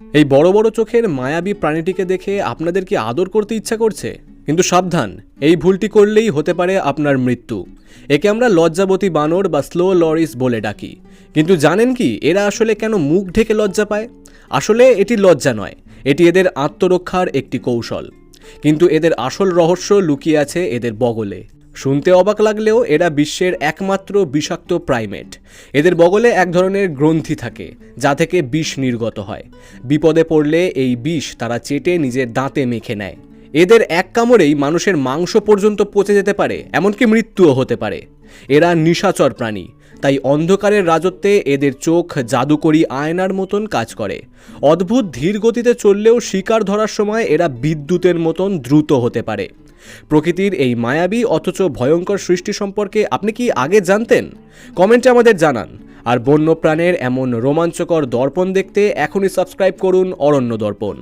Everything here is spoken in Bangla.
এই বড় বড় চোখের মায়াবী প্রাণীটিকে দেখে আপনাদের কি আদর করতে ইচ্ছা করছে? কিন্তু সাবধান, এই ভুলটি করলেই হতে পারে আপনার মৃত্যু। একে আমরা লজ্জাবতী বানর বা স্লো লরিস বলে ডাকি। কিন্তু জানেন কি, এরা আসলে কেন মুখ ঢেকে লজ্জা পায়? আসলে এটি লজ্জা নয়, এটি এদের আত্মরক্ষার একটি কৌশল। কিন্তু এদের আসল রহস্য লুকিয়ে আছে এদের বগলে। শুনতে অবাক লাগলেও এরা বিশ্বের একমাত্র বিষাক্ত প্রাইমেট। এদের বগলে এক ধরনের গ্রন্থি থাকে, যা থেকে বিষ নির্গত হয়। বিপদে পড়লে এই বিষ তারা চেটে নিজের দাঁতে মেখে নেয়। এদের এক কামড়েই মানুষের মাংস পর্যন্ত পচে যেতে পারে, এমনকি মৃত্যুও হতে পারে। এরা নিশাচর প্রাণী তাই অন্ধকারের রাজত্বে এদের চোখ জাদুকরি আয়নার মতন কাজ করে। অদ্ভুত ধীর গতিতে চললেও শিকার ধরার সময় এরা বিদ্যুতের মতন দ্রুত হতে পারে। প্রকৃতির এই মায়াবী অথচ ভয়ঙ্কর সৃষ্টি সম্পর্কে আপনি কি আগে জানতেন? কমেন্টে আমাদের জানান। আর বন্যপ্রাণের এমন রোমাঞ্চকর দর্পণ দেখতে এখনই সাবস্ক্রাইব করুন অরণ্য দর্পণ।